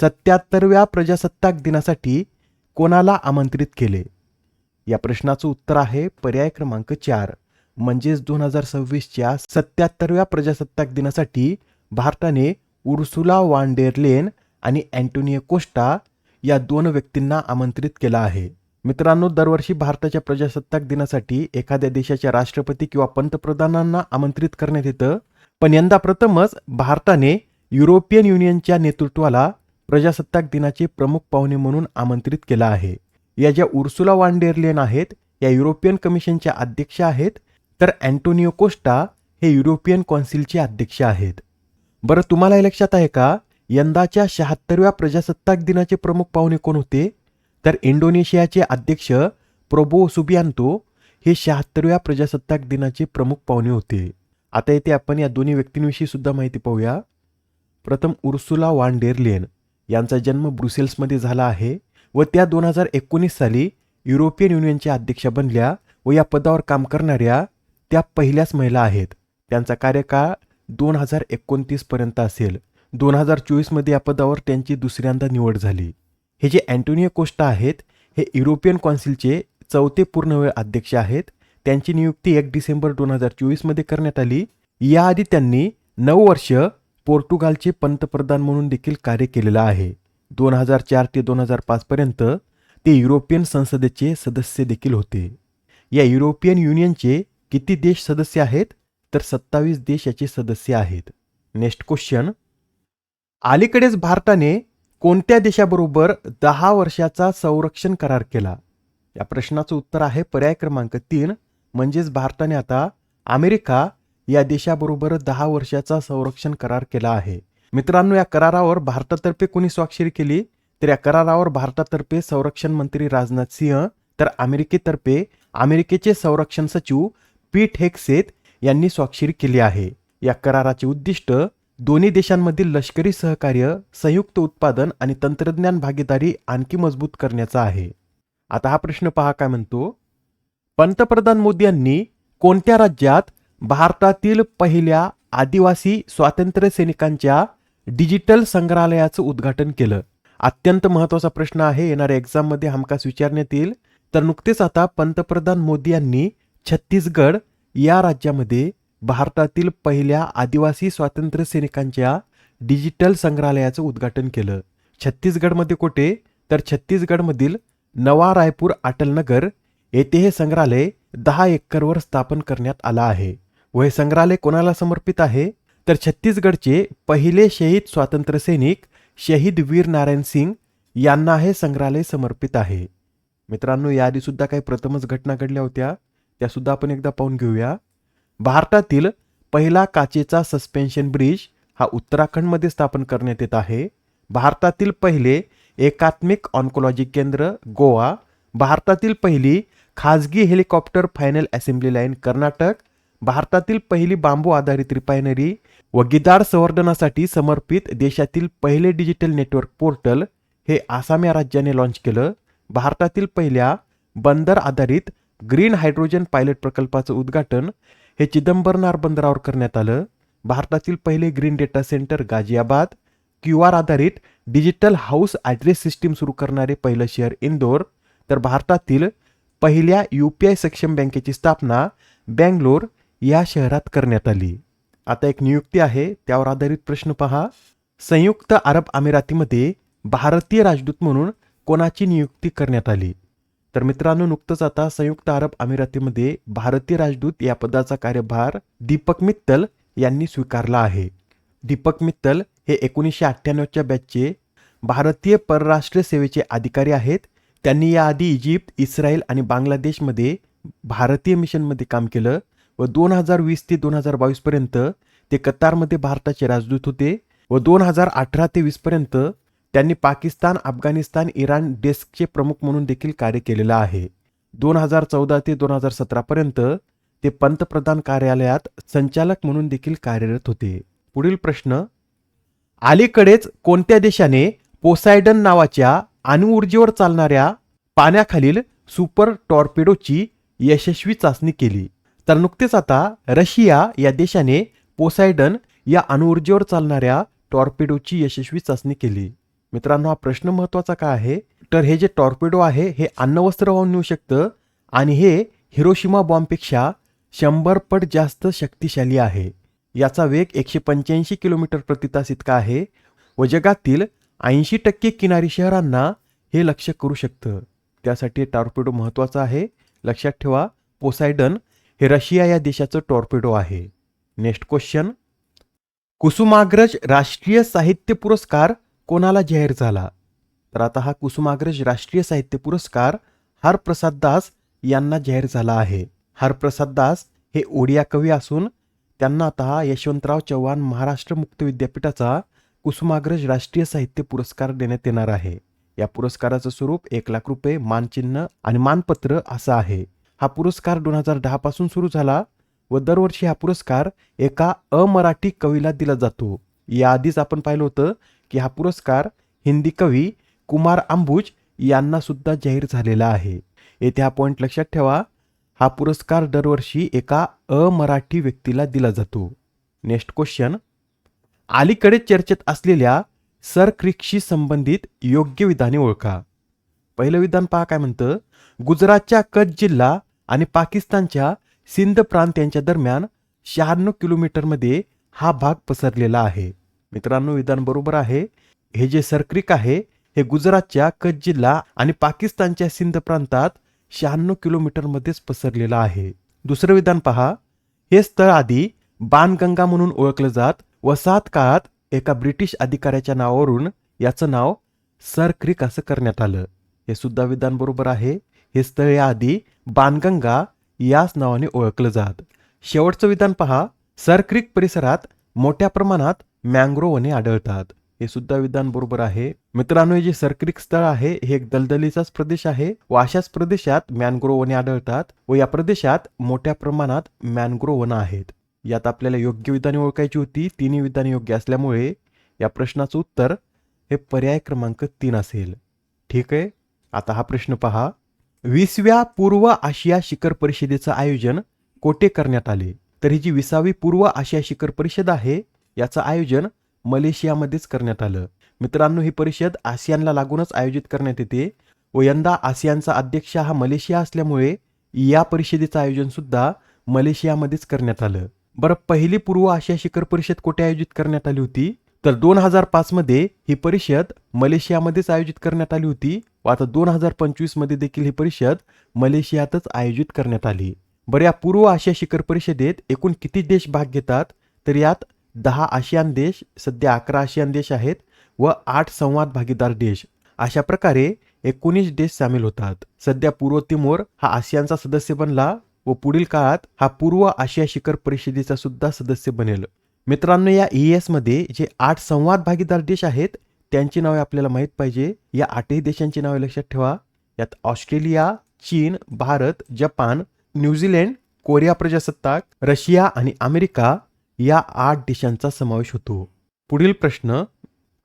सत्याहत्तरव्या प्रजासत्ताक दिनासाठी कोणाला आमंत्रित केले? या प्रश्नाचं उत्तर आहे पर्याय क्रमांक चार म्हणजेच दोन हजार सव्वीसच्या सत्याहत्तरव्या प्रजासत्ताक दिनासाठी भारताने उर्सुला वांडेरलेन आणि अँटोनियो कोस्टा या दोन व्यक्तींना आमंत्रित केलं आहे. मित्रांनो दरवर्षी भारताच्या प्रजासत्ताक दिनासाठी एखाद्या देशाच्या राष्ट्रपती किंवा पंतप्रधानांना आमंत्रित करण्यात येतं. पण यंदा प्रथमच भारताने युरोपियन युनियनच्या नेतृत्वाला प्रजासत्ताक दिनाचे प्रमुख पाहुणे म्हणून आमंत्रित केलं आहे. या ज्या उर्सुला वांडेरलेन आहेत या युरोपियन कमिशनच्या अध्यक्ष आहेत तर अँटोनियो कोस्टा हे युरोपियन कौन्सिलचे अध्यक्ष आहेत. बरं तुम्हाला हे लक्षात आहे का? यंदाच्या शहात्तरव्या प्रजासत्ताक दिनाचे प्रमुख पाहुणे कोण होते? तर इंडोनेशियाचे अध्यक्ष प्रोबो सुबियांतो हे शहात्तरव्या प्रजासत्ताक दिनाचे प्रमुख पाहुणे होते. आता येथे आपण या दोन्ही व्यक्तींविषयी सुद्धा माहिती पाहूया. प्रथम उर्सुला वान डेरलेन यांचा जन्म ब्रुसेल्समध्ये झाला आहे व त्या दोन हजार एकोणीस साली युरोपियन युनियनच्या अध्यक्षा बनल्या व या पदावर काम करणाऱ्या त्या पहिल्याच महिला आहेत. त्यांचा कार्यकाळ दोन हजार एकोणतीसपर्यंत असेल. दोन हजार चोवीसमध्ये या पदावर त्यांची दुसऱ्यांदा निवड झाली. हे जे अँटोनियो कोस्टा आहेत हे युरोपियन कौन्सिलचे चौथे पूर्णवेळ अध्यक्ष आहेत. त्यांची नियुक्ती एक डिसेंबर दोन हजार चोवीसमध्ये करण्यात आली. याआधी त्यांनी नऊ वर्ष पोर्तुगालचे पंतप्रधान म्हणून देखील कार्य केलेलं आहे. दोन हजार चार ते दोन हजार पाचपर्यंत ते युरोपियन संसदेचे सदस्य देखील होते. या युरोपियन युनियनचे किती देश सदस्य आहेत? तर सत्तावीस देश याचे सदस्य आहेत. नेक्स्ट क्वेश्चन अलीकडेच भारताने कोणत्या देशाबरोबर दहा वर्षाचा संरक्षण करार केला? या प्रश्नाचं उत्तर आहे पर्याय क्रमांक तीन. म्हणजेच भारताने आता अमेरिका या देशाबरोबर दहा वर्षाचा संरक्षण करार केला आहे. मित्रांनो या करारावर भारतातर्फे कोणी स्वाक्षरी केली? तर या करारावर भारतातर्फे संरक्षण मंत्री राजनाथ सिंह तर अमेरिकेतर्फे अमेरिकेचे संरक्षण सचिव पीट हेक्सेत यांनी स्वाक्षरी केली आहे. या कराराचे उद्दिष्ट दोन्ही देशांमधील लष्करी सहकार्य संयुक्त उत्पादन आणि तंत्रज्ञान भागीदारी आणखी मजबूत करण्याचा आहे. आता हा प्रश्न पहा काय म्हणतो? पंतप्रधान मोदी यांनी कोणत्या राज्यात भारतातील पहिल्या आदिवासी स्वातंत्र्य सैनिकांच्या डिजिटल संग्रहालयाचं उद्घाटन केलं. अत्यंत महत्त्वाचा प्रश्न आहे. येणाऱ्या एक्झाममध्ये हमखास विचारण्यात येईल. तर नुकतेच आता पंतप्रधान मोदी यांनी छत्तीसगड या राज्यामध्ये भारतातील पहिल्या आदिवासी स्वातंत्र्य सैनिकांच्या डिजिटल संग्रहालयाचं उद्घाटन केलं. छत्तीसगडमध्ये कुठे? तर छत्तीसगडमधील नवा रायपूर अटलनगर येथे हे संग्रहालय दहा एकरवर स्थापन करण्यात आलं आहे. व हे संग्रहालय कोणाला समर्पित आहे? तर छत्तीसगडचे पहिले शहीद स्वातंत्र्य सैनिक शहीद वीर नारायण सिंग यांना हे संग्रहालय समर्पित आहे. मित्रांनो याआधी सुद्धा काही प्रथमच घटना घडल्या होत्या. त्यासुद्धा आपण एकदा पाहून घेऊया. भारतातील पहिला काचेचा सस्पेन्शन ब्रिज हा उत्तराखंडमध्ये स्थापन करण्यात येत आहे. भारतातील पहिले एकात्मिक ऑन्कोलॉजी केंद्र गोवा. भारतातील पहिली खाजगी helicopter final assembly line Karnataka. भारतातील पहिली बांबू आधारित रिफायनरी व गिदार संवर्धनासाठी समर्पित देशातील पहिले डिजिटल नेटवर्क पोर्टल हे आसाम या राज्याने लॉन्च केलं. भारतातील पहिल्या बंदर आधारित ग्रीन हायड्रोजन पायलट प्रकल्पाचं उद्घाटन हे चिदंबरनार बंदरावर करण्यात आलं. भारतातील पहिले green data centre Ghaziabad Q R आधारित डिजिटल हाऊस ॲड्रेस सिस्टीम सुरू करणारे पहिलं शहर इंदोर. तर भारतातील पहिल्या यू पी आय सक्षम बँकेची स्थापना बँगलोर या शहरात करण्यात आली. आता एक नियुक्ती आहे त्यावर आधारित प्रश्न पहा. संयुक्त अरब अमिरातीमध्ये भारतीय राजदूत म्हणून कोणाची नियुक्ती करण्यात आली? तर मित्रांनो नुकतंच आता संयुक्त अरब अमिरातीमध्ये भारतीय राजदूत या पदाचा कार्यभार दीपक मित्तल यांनी स्वीकारला आहे. दीपक मित्तल हे एकोणीसशे अठ्ठ्याण्णवच्या बॅचचे भारतीय परराष्ट्र सेवेचे अधिकारी आहेत. त्यांनी याआधी इजिप्त इस्रायल आणि बांगलादेशमध्ये भारतीय मिशनमध्ये काम केलं. व दोन हजार वीस ते दोन हजार बावीसपर्यंत ते कतारमध्ये भारताचे राजदूत होते व दोन हजार अठरा ते वीसपर्यंत त्यांनी पाकिस्तान अफगाणिस्तान इराण डेस्कचे प्रमुख म्हणून देखील कार्य केलेलं आहे. दोन हजार चौदा ते दोन हजार सतरापर्यंत ते पंतप्रधान कार्यालयात संचालक म्हणून देखील कार्यरत होते. पुढील प्रश्न अलीकडेच कोणत्या देशाने पोसायडन नावाच्या अणुऊर्जेवर चालणाऱ्या पाण्याखालील सुपर टॉर्पेडोची यशस्वी चाचणी केली? तर नुकतेच आता रशिया या देशाने पोसायडन या अणुऊर्जेवर चालणाऱ्या टॉर्पेडोची यशस्वी चाचणी केली. मित्रांनो हा प्रश्न महत्त्वाचा का आहे? तर हे जे टॉर्पेडो आहे हे अन्नवस्त्र वाहून नेऊ शकतं आणि हे हिरोशिमा बॉम्बपेक्षा शंभर पट जास्त शक्तिशाली आहे. याचा वेग एकशे पंच्याऐंशी किलोमीटर प्रति तास इतका आहे व जगातील ऐंशी टक्के किनारी शहरांना हे लक्ष करू शकतं. त्यासाठी टॉर्पेडो महत्त्वाचा आहे. लक्षात ठेवा पोसायडन हे रशिया या देशाचं टॉर्पेडो आहे. Next question. कुसुमाग्रज राष्ट्रीय साहित्य पुरस्कार कोणाला जाहीर झाला? तर आता हा कुसुमाग्रज राष्ट्रीय साहित्य पुरस्कार हरप्रसाद दास यांना जाहीर झाला आहे. हरप्रसाद दास हे ओडिया कवी असून त्यांना आता यशवंतराव चव्हाण महाराष्ट्र मुक्त विद्यापीठाचा कुसुमाग्रज राष्ट्रीय साहित्य पुरस्कार देण्यात येणार आहे. या पुरस्काराचं स्वरूप एक लाख रुपये मानचिन्ह आणि मानपत्र असं आहे. हा पुरस्कार दोन हजार दहापासून सुरू झाला व दरवर्षी हा पुरस्कार एका अमराठी कवीला दिला जातो. याआधीच आपण पाहिलं होतं की हा पुरस्कार हिंदी कवी कुमार अंबुज यांना सुद्धा जाहीर झालेला आहे. येथे हा पॉईंट लक्षात ठेवा. हा पुरस्कार दरवर्षी एका अमराठी व्यक्तीला दिला जातो. नेक्स्ट क्वेश्चन अलीकडे चर्चेत असलेल्या सर क्रिकशी संबंधित योग्य विधाने ओळखा. पहिलं विधान पहा काय म्हणतं? गुजरातच्या कच्छ जिल्हा आणि पाकिस्तानच्या सिंध प्रांत यांच्या दरम्यान शहाण्णव किलोमीटरमध्ये हा भाग पसरलेला आहे. मित्रांनो विधान बरोबर आहे. हे जे सरक्रिक आहे हे गुजरातच्या कच्छ जिल्हा आणि पाकिस्तानच्या सिंध प्रांतात शहाण्णव किलोमीटरमध्येच पसरलेलं आहे. दुसरं विधान पहा. हे स्थळ आधी बाणगंगा म्हणून ओळखलं जात वसाहत काळात एका ब्रिटिश अधिकाऱ्याच्या नावावरून याचं नाव सर क्रिक असं करण्यात आलं. हे सुद्धा विधान बरोबर आहे. हे स्थळ याआधी बाणगंगा याच नावाने ओळखलं जात. शेवटचं विधान पहा. सर क्रिक परिसरात मोठ्या प्रमाणात मँग्रोव वने आढळतात. हे सुद्धा विधान बरोबर आहे. मित्रांनो हे जे सरक्रिक स्थळ आहे हे एक दलदलीचाच प्रदेश आहे व अशाच प्रदेशात मॅनग्रोव वने आढळतात व या प्रदेशात मोठ्या प्रमाणात मॅनग्रोव वन आहेत. यात आपल्याला योग्य विधाने ओळखायची होती. तिन्ही विधाने योग्य असल्यामुळे या प्रश्नाचं उत्तर हे पर्याय क्रमांक तीन असेल. ठीक आहे? आता हा प्रश्न पहा. वीसव्या पूर्व आशिया शिखर परिषदेचं आयोजन कोठे करण्यात आले. तर ही जी विसावी पूर्व आशिया शिखर परिषद आहे याचं आयोजन मलेशियामध्येच करण्यात आलं. मित्रांनो ही परिषद आसियानला लागूनच आयोजित करण्यात येते व यंदा आसियानचा अध्यक्ष हा मलेशिया असल्यामुळे या परिषदेचं आयोजन सुद्धा मलेशियामध्येच करण्यात आलं. बरं पहिली पूर्व आशिया शिखर परिषद कुठे आयोजित करण्यात आली होती? तर दोन हजार पाचमध्ये ही परिषद मलेशियामध्येच आयोजित करण्यात आली होती. व आता दोन हजार पंचवीसमध्ये देखील ही परिषद मलेशियातच आयोजित करण्यात आली. बरं या पूर्व आशिया शिखर परिषदेत एकूण किती देश भाग घेतात? तर यात दहा आशियान देश सध्या अकरा आशियान देश आहेत व आठ संवाद भागीदार देश. अशा प्रकारे एकोणीस देश सामील होतात. सध्या पूर्व तिमोर हा आसियानचा सदस्य बनला व पुढील काळात हा पूर्व आशिया शिखर परिषदेचा सुद्धा सदस्य बनेल. मित्रांनो या ई मध्ये जे आठ संवाद भागीदार देश आहेत त्यांची नावे आपल्याला माहीत पाहिजे. या आठही देशांची नावे लक्षात ठेवा. यात ऑस्ट्रेलिया चीन भारत जपान न्यूझीलंड कोरिया प्रजासत्ताक रशिया आणि अमेरिका या आठ देशांचा समावेश होतो. पुढील प्रश्न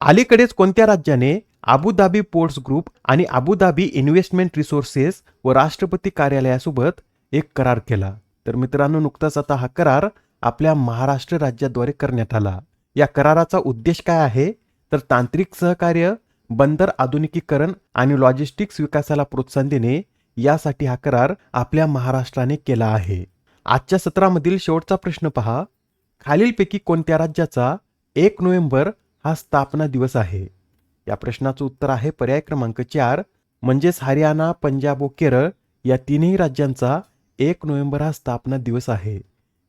अलीकडेच कोणत्या राज्याने अबुधाबी पोर्ट्स ग्रुप आणि अबुधाबी इन्व्हेस्टमेंट रिसोर्सेस व राष्ट्रपती कार्यालयासोबत एक करार केला? तर मित्रांनो नुकताच आता हा करार आपल्या महाराष्ट्र राज्याद्वारे करण्यात आला. या कराराचा उद्देश काय आहे? तर तांत्रिक सहकार्य बंदर आधुनिकीकरण आणि लॉजिस्टिक्स विकासाला प्रोत्साहन देणे यासाठी हा करार आपल्या महाराष्ट्राने केला आहे. आजच्या सत्रामधील शेवटचा प्रश्न पहा. खालीलपैकी कोणत्या राज्याचा एक नोव्हेंबर हा स्थापना दिवस आहे? या प्रश्नाचं उत्तर आहे पर्याय क्रमांक चार म्हणजेच हरियाणा पंजाब व केरळ या तिन्ही राज्यांचा एक नोव्हेंबर हा स्थापना दिवस आहे.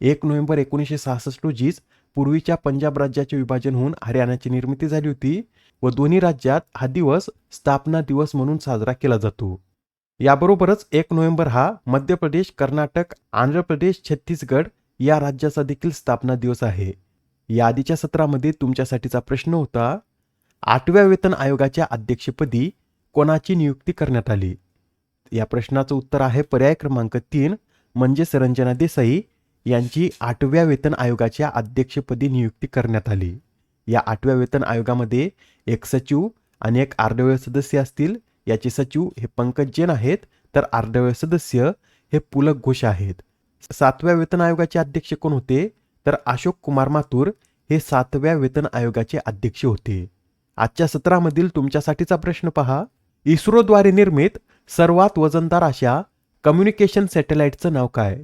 एक नोव्हेंबर एकोणीसशे सहासष्ट रोजीच पूर्वीच्या पंजाब राज्याचे विभाजन होऊन हरियाणाची निर्मिती झाली होती व दोन्ही राज्यात हा दिवस स्थापना दिवस म्हणून साजरा केला जातो. याबरोबरच एक नोव्हेंबर हा मध्य प्रदेश कर्नाटक आंध्र प्रदेश छत्तीसगड या राज्याचा देखील स्थापना दिवस आहे. या आधीच्या सत्रामध्ये तुमच्यासाठीचा प्रश्न होता आठव्या वेतन आयोगाच्या अध्यक्षपदी कोणाची नियुक्ती करण्यात आली? या प्रश्नाचं उत्तर आहे पर्याय क्रमांक तीन म्हणजे सरंजना देसाई यांची आठव्या वेतन आयोगाच्या अध्यक्षपदी नियुक्ती करण्यात आली. या आठव्या वेतन आयोगामध्ये एक सचिव आणि एक अर्धवेळ सदस्य असतील. याचे सचिव हे पंकज जैन आहेत तर अर्धवेळ सदस्य हे पुलक घोष आहेत. सातव्या वेतन आयोगाचे अध्यक्ष कोण होते? तर अशोक कुमार माथुर हे सातव्या वेतन आयोगाचे अध्यक्ष होते. आजच्या सत्रामधील तुमच्यासाठीचा प्रश्न पहा. इस्रोद्वारे निर्मित सर्वात वजनदार अशा कम्युनिकेशन सॅटेलाइटचं नाव काय?